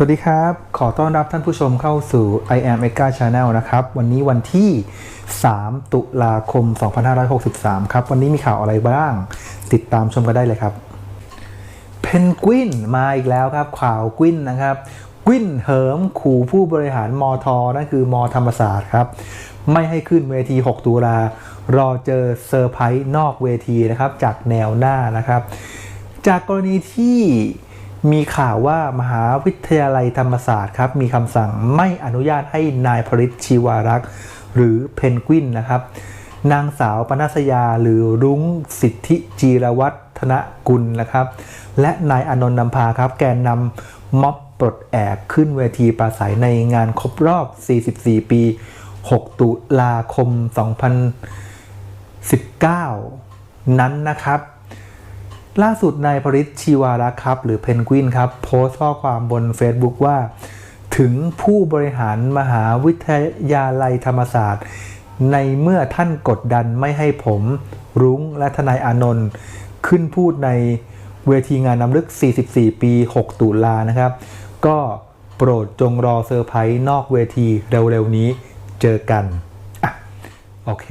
สวัสดีครับ ขอต้อนรับท่านผู้ชมเข้าสู่ I am e g a Channel นะครับ วันนี้วันที่ 3 ตุลาคม 2563 ครับ วันนี้มีข่าวอะไรบ้าง ติดตามชมกันได้เลยครับ เพนกวินมาอีกแล้วครับ ข่าวกวินนะครับ กวินเหิมขู่ผู้บริหารมอทอนั่นคือมอธรรมศาสตร์ครับ ไม่ให้ขึ้นเวที 6 ตุลา รอเจอเซอร์ไพรส์นอกเวทีนะครับ จากแนวหน้านะครับ จากกรณีที่ มีข่าวว่ามหาวิทยาลัยธรรมศาสตร์ครับ มีคำสั่งไม่อนุญาตให้นายพริตชีวารักษ์ หรือเพนกวินนะครับ นางสาวปนัสยาหรือรุ้งสิทธิจีรวัฒนกุลนะครับ และนายอนนท์นำพาครับ แกนนำม็อบปลดแอกขึ้นเวทีปราศัยในงานครบรอบ 44 ปี 6 ตุลาคม 2019 นั้นนะครับ ล่าสุดนายพริตชีวารักครับ หรือเพนกวินครับ โพสต์ข้อความบน Facebook ว่า ถึงผู้บริหารมหาวิทยาลัยธรรมศาสตร์ ในเมื่อท่านกดดันไม่ให้ผมรุ้งและทนายอานนท์ขึ้นพูดในเวทีงานนำลึก 44 ปี 6 ตุลานะครับ ก็โปรดจงรอเซอร์ไพรส์นอกเวทีเร็วๆนี้เจอกันอะโอเค